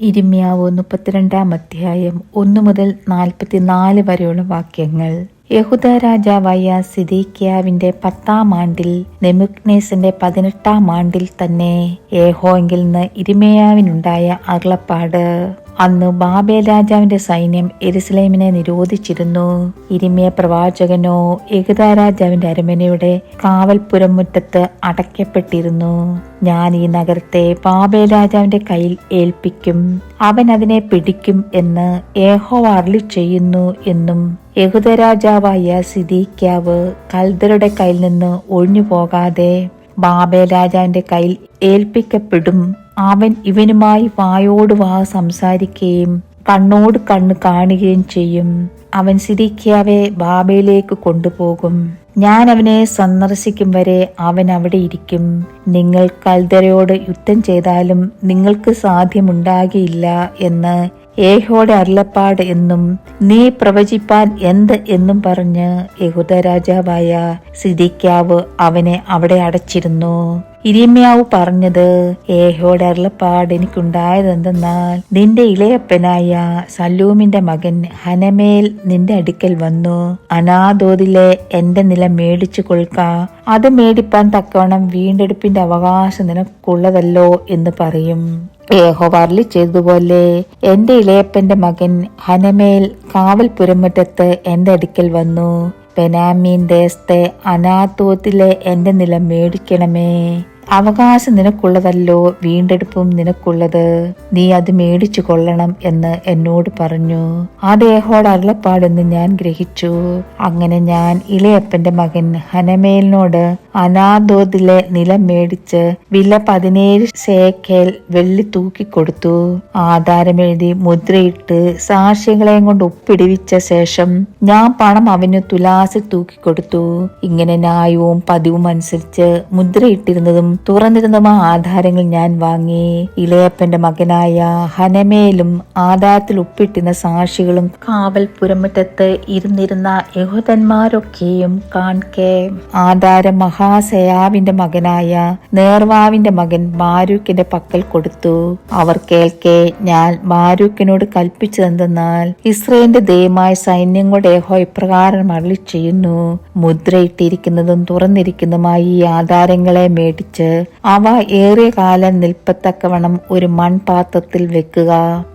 ഇരിമ്യാവ് മുപ്പത്തിരണ്ടാം അധ്യായം ഒന്നു മുതൽ നാൽപ്പത്തിനാല് വരെയുള്ള വാക്യങ്ങൾ. യഹുദ രാജാവായ സിദീക്യാവിന്റെ പത്താം ആണ്ടിൽ നെമുക്നേസിന്റെ പതിനെട്ടാം ആണ്ടിൽ തന്നെ ഏഹോങ്കിൽ നിന്ന് ഇരിമയാവിനുണ്ടായ അരുളപ്പാട്. അന്ന് ബാബേ രാജാവിന്റെ സൈന്യം എരുസലേമിനെ നിരോധിച്ചിരുന്നു. ഇരിമിയ പ്രവാചകനോ യഹുദ രാജാവിന്റെ അരമനയുടെ കാവൽപുരം മുറ്റത്ത് അടയ്ക്കപ്പെട്ടിരുന്നു. ഞാൻ ഈ നഗരത്തെ ബാബേ രാജാവിന്റെ കയ്യിൽ ഏൽപ്പിക്കും അവൻ അതിനെ പിടിക്കും എന്ന് ഏഹോ അർളി ചെയ്യുന്നു എന്നും യഹുദ രാജാവായ സിദീക്യാവ് കൽദരുടെ കയ്യിൽ നിന്ന് ഒഴിഞ്ഞു പോകാതെ ബാബേ രാജാവിന്റെ കയ്യിൽ ഏൽപ്പിക്കപ്പെടും അവൻ ഇവനുമായി വായോട് വാ സംസാരിക്കുകയും കണ്ണോട് കണ്ണ് കാണുകയും ചെയ്യും. അവൻ സിരിക്കാവെ ബാബയിലേക്ക് കൊണ്ടുപോകും. ഞാൻ അവനെ സന്ദർശിക്കും വരെ അവൻ അവിടെ ഇരിക്കും. നിങ്ങൾ കൽദരയോട് യുദ്ധം ചെയ്താലും നിങ്ങൾക്ക് സാധ്യമുണ്ടാകിയില്ല എന്ന് ഏഹോടെ അരുളപ്പാട് എന്നും നീ പ്രവചിപ്പാൻ എന്ത് എന്നും പറഞ്ഞ് യഹൂദ രാജാവായ സിദിക്കാവ് അവനെ അവിടെ അടച്ചിരുന്നു. ഇരിമ്യാവ് പറഞ്ഞത് ഏഹോടെ അരുളപ്പാട് എനിക്കുണ്ടായതെന്തെന്നാൽ നിന്റെ ഇളയപ്പനായ സല്ലൂമിന്റെ മകൻ ഹനമേൽ നിന്റെ അടുക്കൽ വന്നു. അനാദോതിലെ എന്റെ നില മേടിച്ചു കൊള്ളുക. അത് മേടിപ്പാൻ തക്കവണ്ണം വീണ്ടെടുപ്പിന്റെ അവകാശം നിനക്കുള്ളതല്ലോ എന്ന് പറയും. യഹോവാർലി ചെയ്തതുപോലെ എന്റെ ഇളയപ്പന്റെ മകൻ ഹനമേൽ കാവൽ പുരമുറ്റത്ത് എന്റെ അടുക്കൽ വന്നു. പെനാമീൻ ദേശത്തെ അനാത്തോത്തിലെ എന്റെ നിലം മേടിക്കണമേ. അവകാശം നിനക്കുള്ളതല്ലോ വീണ്ടെടുപ്പും നിനക്കുള്ളത്. നീ അത് മേടിച്ചു കൊള്ളണം എന്ന് എന്നോട് പറഞ്ഞു. ആ ദേഹോട് അരുളപ്പാടെന്ന് ഞാൻ ഗ്രഹിച്ചു. അങ്ങനെ ഞാൻ ഇളയപ്പന്റെ മകൻ ഹനമേലിനോട് അനാദോദിലെ നിലം മേടിച്ച് വില പതിനേഴ് സേക്കേൽ വെള്ളി തൂക്കിക്കൊടുത്തു ആധാരമെഴുതി മുദ്രയിട്ട് സാക്ഷികളെയും കൊണ്ട് ഒപ്പിടിവിച്ച ശേഷം ഞാൻ പണം അവന് തുലാസിൽ തൂക്കിക്കൊടുത്തു ഇങ്ങനെ ന്യായവും പതിവും അനുസരിച്ച് മുദ്രയിട്ടിരുന്നതും തുറന്നിരുന്നതും ആധാരങ്ങൾ ഞാൻ വാങ്ങി. ഇളയപ്പന്റെ മകനായ ഹനമേലും ആധാരത്തിൽ ഒപ്പിട്ടിരുന്ന സാക്ഷികളും കാവൽ പുരമുറ്റത്ത് ഇരുന്നിരുന്ന യഹുദന്മാരൊക്കെയും കാൺകെ ആധാരം മഹാസയാവിന്റെ മകനായ നേർവാവിന്റെ മകൻ മാരൂക്കിന്റെ പക്കൽ കൊടുത്തു. അവർ കേൾക്കെ ഞാൻ മാരൂക്കിനോട് കൽപ്പിച്ചതെന്തെന്നാൽ ഇസ്രയേലിന്റെ ദയമായ സൈന്യങ്ങളുടെ ഏഹോ ഇപ്രകാരം അരളി ചെയ്യുന്നു മുദ്രയിട്ടിരിക്കുന്നതും തുറന്നിരിക്കുന്നതുമായി ഈ ആധാരങ്ങളെ മേടിച്ച് അവ ഏറെ കാലം നിൽപ്പത്തക്കവണ്ണം ഒരു മൺപാത്രത്തിൽ വെക്കുക.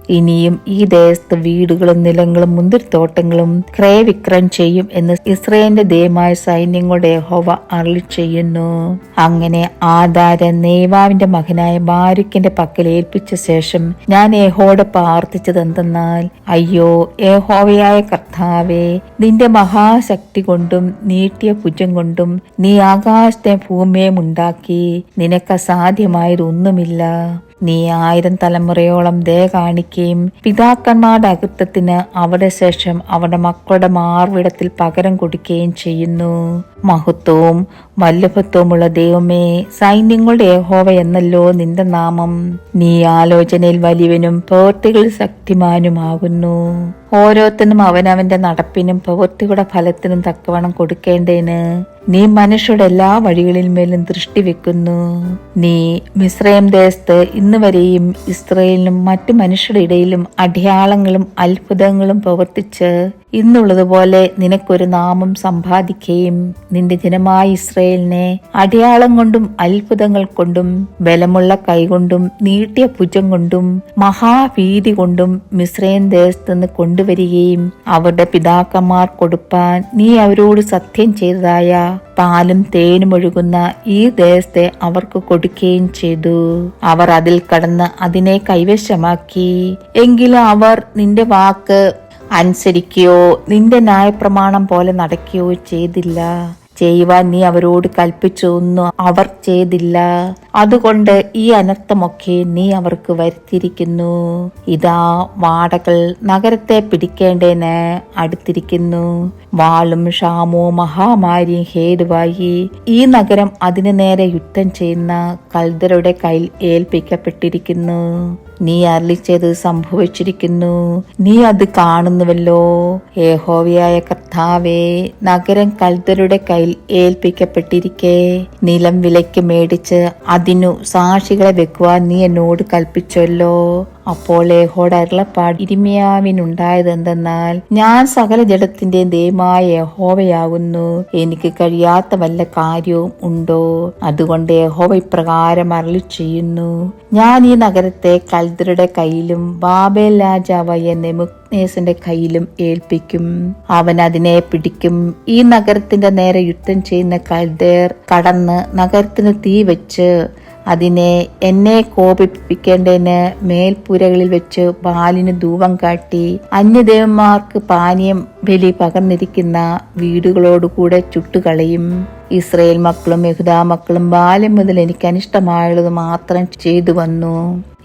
ഇനിയും ഈ ദേശത്ത് വീടുകളും നിലങ്ങളും മുന്തിരിത്തോട്ടങ്ങളും ക്രയവിക്രയം ചെയ്യും എന്ന് ഇസ്രയേലിന്റെ ദയമായ സൈന്യങ്ങളുടെ ഹോവ അരളി ചെയ്യുന്നു. അങ്ങനെ ആധാര നേവാവിന്റെ മകനായ ബാരുക്കിന്റെ പക്കൽ ഏൽപ്പിച്ച ശേഷം ഞാൻ ഏഹോട് പ്രാർത്ഥിച്ചത് എന്തെന്നാൽ അയ്യോ ഏഹോവയായ കർത്താവേ നിന്റെ മഹാശക്തി കൊണ്ടും നീട്ടിയ ഭുജം കൊണ്ടും നീ ആകാശത്തെ ഭൂമിയെ ഉണ്ടാക്കി. നിനക്ക് അസാധ്യമായതൊന്നുമില്ല. നീ ആയിരം തലമുറയോളം ദയ കാണിക്കുകയും പിതാക്കന്മാരുടെ അകൃത്വത്തിന് അവിടെ ശേഷം അവരുടെ മക്കളുടെ മാർവിടത്തിൽ പകരം കൊടുക്കുകയും ചെയ്യുന്നു. മഹത്വവും വല്ലഭത്വമുള്ള ദൈവമേ സൈന്യങ്ങളുടെ ഏഹോവ എന്നല്ലോ നിന്റെ നാമം. നീ ആലോചനയിൽ വലിയവനും പ്രവൃത്തികൾ ശക്തിമാനുമാകുന്നു. ഓരോരുത്തരും അവനവന്റെ നടപ്പിനും പ്രവൃത്തിയുടെ ഫലത്തിനും തക്കവണ്ണം കൊടുക്കേണ്ടതിന് നീ മനുഷ്യരുടെ എല്ലാ വഴികളിന്മേലും ദൃഷ്ടി വെക്കുന്നു. നീ മിശ്രയം ദേശത്ത് ഇന്ന് വരെയും ഇസ്രയേലിനും മറ്റു മനുഷ്യരുടെ ഇടയിലും അടയാളങ്ങളും അത്ഭുതങ്ങളും പ്രവർത്തിച്ച് ഇന്നുള്ളതുപോലെ നിനക്കൊരു നാമം സമ്പാദിക്കുകയും നിന്റെ ജനമായ ഇസ്രയേലിനെ അടയാളം കൊണ്ടും അത്ഭുതങ്ങൾ കൊണ്ടും ബലമുള്ള കൈകൊണ്ടും നീട്ടിയ ഭുജം കൊണ്ടും മഹാഭീതി കൊണ്ടും മിശ്രയൻ ദേശത്തുനിന്ന് കൊണ്ടുവരികയും അവരുടെ പിതാക്കന്മാർ കൊടുപ്പാൻ നീ അവരോട് സത്യം ചെയ്തതായ പാലും തേനും ഒഴുകുന്ന ഈ ദേശത്തെ അവർക്ക് കൊടുക്കുകയും ചെയ്തു. അവർ അതിൽ കടന്ന് അതിനെ കൈവശമാക്കി. എങ്കിലും അവർ നിന്റെ വാക്ക് അനുസരിക്കുകയോ നിന്റെ ന്യായപ്രമാണം പോലെ നടക്കുകയോ ചെയ്തില്ല. ചെയ്യുവാൻ നീ അവരോട് കൽപ്പിച്ചൊന്നും അവർ ചെയ്തില്ല. അതുകൊണ്ട് ഈ അനർത്ഥമൊക്കെ നീ അവർക്ക് വരുത്തിയിരിക്കുന്നു. ഇതാ വാടകൾ നഗരത്തെ പിടിക്കേണ്ടതിന് അടുത്തിരിക്കുന്നു. വാളും ക്ഷാമവും മഹാമാരിയും ഹേതുവായി ഈ നഗരം അതിനു നേരെ യുദ്ധം ചെയ്യുന്ന കൽദരുടെ കയ്യിൽ ഏൽപ്പിക്കപ്പെട്ടിരിക്കുന്നു. നീ അരളിച്ചത് സംഭവിച്ചിരിക്കുന്നു? നീ അത് കാണുന്നുവല്ലോ. ഏഹോവയായ കർത്താവേ നഗരം കൽതരുടെ കയ്യിൽ ഏൽപ്പിക്കപ്പെട്ടിരിക്കെ. നിലം വിലയ്ക്ക് മേടിച്ച് അതിനു സാക്ഷികളെ വെക്കുവാൻ നീ എന്നോട് കൽപ്പിച്ചല്ലോ. അപ്പോൾ യഹോയുടെ അരുളപ്പാട് ഇരിമിയാവിനുണ്ടായത് എന്തെന്നാൽ ഞാൻ സകല ജഡത്തിന്റെ ദൈവമായ യഹോവയാകുന്നു. എനിക്ക് കഴിയാത്ത വല്ല കാര്യവും ഉണ്ടോ? അതുകൊണ്ട് യഹോവ ഇപ്രകാരം അരളി ചെയ്യുന്നു ഞാൻ ഈ നഗരത്തെ കൽദരുടെ കയ്യിലും ബാബേൽ രാജാവായ നെമുക്നേസിന്റെ കയ്യിലും ഏൽപ്പിക്കും. അവൻ അതിനെ പിടിക്കും. ഈ നഗരത്തിന്റെ നേരെ യുദ്ധം ചെയ്യുന്ന കൽദേർ കടന്ന് നഗരത്തിന് തീ വെച്ച് അതിനെ എന്നെ കോപിപ്പിക്കേണ്ടതിന് മേൽപ്പുരകളിൽ വെച്ച് പാലിന് ധൂപം കാട്ടി അന്യദേവന്മാർക്ക് പാനീയം ബലി പകർന്നിരിക്കുന്ന വീടുകളോടുകൂടെ ചുട്ടുകളയും. ഇസ്രയേൽ മക്കളും യഹുദാ മക്കളും ബാല്യം മുതൽ എനിക്ക് അനിഷ്ടമായുള്ളത് മാത്രം ചെയ്തു വന്നു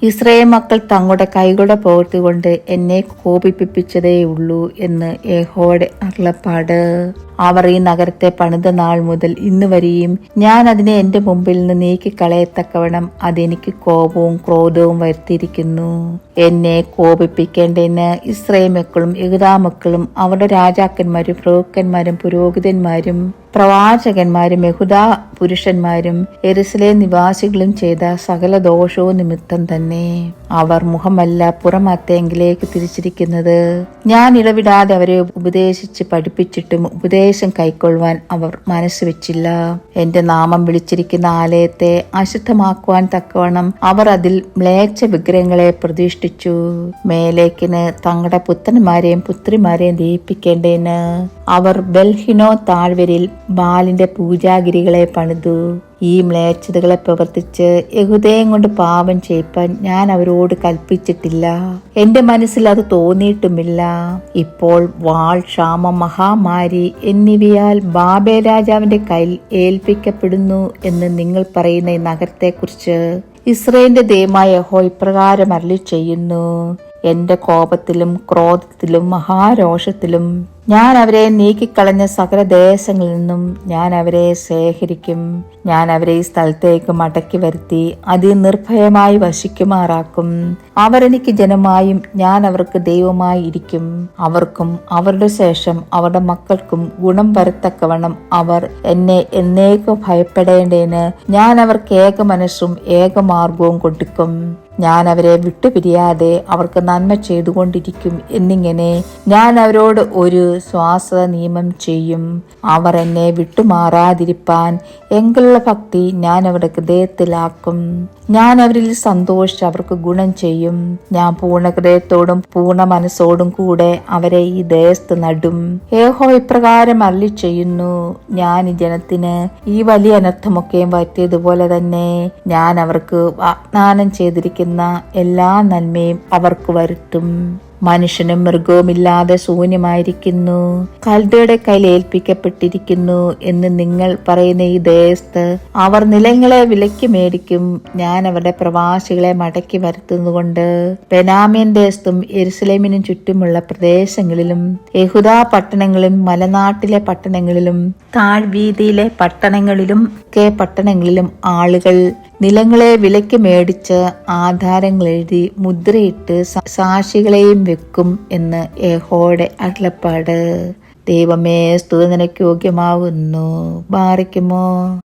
ഇസ്രയേൽ മക്കൾ തങ്ങളുടെ കൈകളുടെ പ്രവൃത്തി കൊണ്ട് എന്നെ കോപിപ്പിപ്പിച്ചതേയുള്ളൂ എന്ന് യഹോയുടെ അരുളപ്പാട്. അവർ ഈ നഗരത്തെ പണിത നാൾ മുതൽ ഇന്ന് വരെയും ഞാൻ അതിനെ എന്റെ മുമ്പിൽ നിന്ന് നീക്കിക്കളയത്തക്കവണ്ണം അതെനിക്ക് കോപവും ക്രോധവും വരുത്തിയിരിക്കുന്നു. എന്നെ കോപിപ്പിക്കേണ്ടതിന് ഇസ്രയേൽ മക്കളും യഹുദാ മക്കളും അവരുടെ രാജാക്കന്മാരും പ്രഭുക്കന്മാരും പുരോഹിതന്മാരും പ്രവാചകന്മാരും യഹുദാ പുരുഷന്മാരും എരുസലേം നിവാസികളും ചെയ്ത സകല ദോഷവും നിമിത്തം തന്നെ. അവർ മുഖമല്ല പുറമത്തെങ്കിലേക്ക് തിരിച്ചിരിക്കുന്നത്. ഞാൻ ഇടവിടാതെ അവരെ ഉപദേശിച്ച് പഠിപ്പിച്ചിട്ടും ഉപദേശം കൈക്കൊള്ളുവാൻ അവർ മനസ്സ് വെച്ചില്ല. എന്റെ നാമം വിളിച്ചിരിക്കുന്ന ആലയത്തെ അശുദ്ധമാക്കുവാൻ തക്കവണ്ണം അവർ അതിൽ മ്ലേച്ഛ വിഗ്രഹങ്ങളെ പ്രതിഷ്ഠിച്ചു. മേലേക്കിന് തങ്ങളുടെ പുത്രന്മാരെയും പുത്രിമാരെയും ദീപിക്കേണ്ടതിന് അവർ ബൽഹിനോ താഴ്വരിൽ ബാലിന്റെ പൂജാഗിരികളെ പണിതു. ഈ മ്ലേച്ഛതകളെ പ്രവർത്തിച്ച് യഹുദയം കൊണ്ട് പാപം ചെയ്യിപ്പാൻ ഞാൻ അവരോട് കൽപ്പിച്ചിട്ടില്ല. എന്റെ മനസ്സിൽ അത് തോന്നിയിട്ടുമില്ല. ഇപ്പോൾ വാൾ ക്ഷാമ മഹാമാരി എന്നിവയാൽ ബാബേ രാജാവിന്റെ കയ്യിൽ ഏൽപ്പിക്കപ്പെടുന്നു എന്ന് നിങ്ങൾ പറയുന്ന ഈ നഗരത്തെക്കുറിച്ച് ഇസ്രയേലിന്റെ ദൈവമായ യഹോ ഇപ്രകാരം അരളി ചെയ്യുന്നു എന്റെ കോപത്തിലും ക്രോധത്തിലും മഹാരോഷത്തിലും ഞാൻ അവരെ നീക്കിക്കളഞ്ഞ സകല ദേശങ്ങളിൽ നിന്നും ഞാൻ അവരെ ശേഖരിക്കും. ഞാൻ അവരെ ഈ സ്ഥലത്തേക്ക് മടക്കി വരുത്തി അതി നിർഭയമായി വശിക്കുമാറാക്കും അവർ എനിക്ക് ജനമായും ഞാൻ അവർക്ക് ദൈവമായി ഇരിക്കും. അവർക്കും അവരുടെ ശേഷം അവരുടെ മക്കൾക്കും ഗുണം വരത്തക്കവണ്ണം അവർ എന്നെ എന്നേക്കും ഭയപ്പെടേണ്ടതിന് ഞാൻ അവർക്ക് ഏക മനസ്സും ഏകമാർഗവും കൊടുക്കും. ഞാൻ അവരെ വിട്ടുപിരിയാതെ അവർക്ക് നന്മ ചെയ്തുകൊണ്ടിരിക്കും എന്നിങ്ങനെ ഞാൻ അവരോട് ഒരു ശ്വാസ നിയമം ചെയ്യും. അവർ എന്നെ വിട്ടുമാറാതിരിപ്പാൻ എങ്കിലുള്ള ഭക്തി ഞാൻ അവരുടെ ഹൃദയത്തിലാക്കും. ഞാൻ അവരിൽ സന്തോഷിച്ച് അവർക്ക് ഗുണം ചെയ്യും. ഞാൻ പൂർണ ഹൃദയത്തോടും പൂർണ മനസ്സോടും കൂടെ അവരെ ഈ ദേശത്ത് നടും. ഏഹോ ഇപ്രകാരം അരളി ചെയ്യുന്നു ഞാൻ ഈ ജനത്തിന് ഈ വലിയ അനർത്ഥമൊക്കെയും പറ്റിയതുപോലെ തന്നെ ഞാൻ അവർക്ക് വാഗ്ദാനം ചെയ്തിരിക്കുന്ന. എല്ലാ നന്മയും അവർക്ക് വരുത്തും. മനുഷ്യനും മൃഗവുമില്ലാതെ ശൂന്യമായിരിക്കുന്നു. കൽദയുടെ കയ്യിൽ ഏൽപ്പിക്കപ്പെട്ടിരിക്കുന്നു എന്ന് നിങ്ങൾ പറയുന്ന ഈ ദേശത്ത് അവർ നിലങ്ങളെ വിലയ്ക്ക് മേടിക്കും. ഞാൻ അവരുടെ പ്രവാസികളെ മടക്കി വരുത്തുന്നതുകൊണ്ട് ബെനാമിയൻ ദേശത്തും എരുസലേമിനും ചുറ്റുമുള്ള പ്രദേശങ്ങളിലും യഹുദാ പട്ടണങ്ങളും മലനാട്ടിലെ പട്ടണങ്ങളിലും താഴ്വീതിയിലെ പട്ടണങ്ങളിലും കെ പട്ടണങ്ങളിലും ആളുകൾ നിലങ്ങളെ വിലയ്ക്ക് മേടിച്ച് ആധാരങ്ങൾ എഴുതി മുദ്രയിട്ട് സാക്ഷികളെയും വെക്കും എന്ന് ഏഹോയുടെ അരുളപ്പാട്. ദൈവമേ സ്തുതി നിനക്ക് യോഗ്യമാവുന്നു ബാറിക്കുമോ?